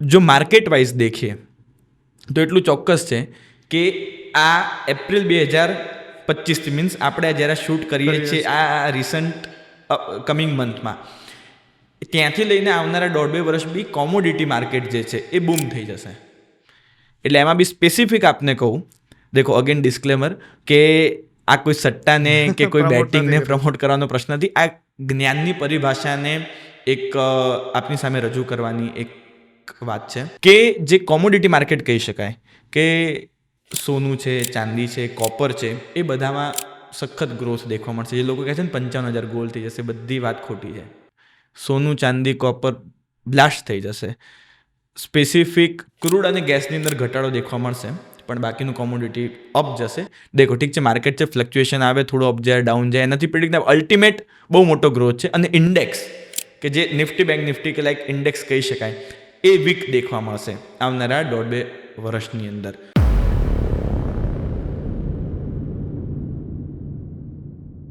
જો market wise દેખીએ તો એટલું ચોક્કસ છે કે આ એપ્રિલ બે હજાર પચીસથી મીન્સ આપણે જ્યારે શૂટ કરીએ છીએ આ રિસન્ટ કમિંગ મંથમાં ત્યાંથી લઈને આવનારા દોઢ બે વર્ષ બી કોમોડિટી માર્કેટ જે છે એ બૂમ થઈ જશે. એટલે એમાં બી સ્પેસિફિક આપને કહું દેખો અગેન ડિસ્ક્લેમર કે આ કોઈ સટ્ટાને કે કોઈ બેટિંગને પ્રમોટ કરવાનો પ્રશ્ન નથી. આ જ્ઞાનની પરિભાષાને એક આપની સામે રજૂ કરવાની વાત છે કે જે કોમોડિટી માર્કેટ કહી શકાય, કે સોનું છે, ચાંદી છે કોપર છે, એ બધામાં સખત ગ્રોથ દેખવા મળશે. જે લોકો કહે છે ને, પંચાવન હજાર ગોલ થઈ જશે, બધી વાત ખોટી છે. સોનું, ચાંદી કોપર બ્લાસ્ટ થઈ જશે. સ્પેસિફિક ક્રૂડ અને ગેસની અંદર ઘટાડો દેખવા મળશે, પણ બાકીનું કોમોડિટી અપ જશે. દેખો, ઠીક છે માર્કેટ છે ફ્લક્ચ્યુએશન આવે, થોડું અપ જાય ડાઉન જાય, એનાથી પ્રિડિક્ટ અલ્ટિમેટ બહુ મોટો ગ્રોથ છે. અને ઇન્ડેક્સ કે જે નિફ્ટી બેંક નિફ્ટી કે લાઈક ઇન્ડેક્સ કહી શકાય. એ વીક દેખવા મળશે આવનારા દોઢ બે વર્ષની અંદર.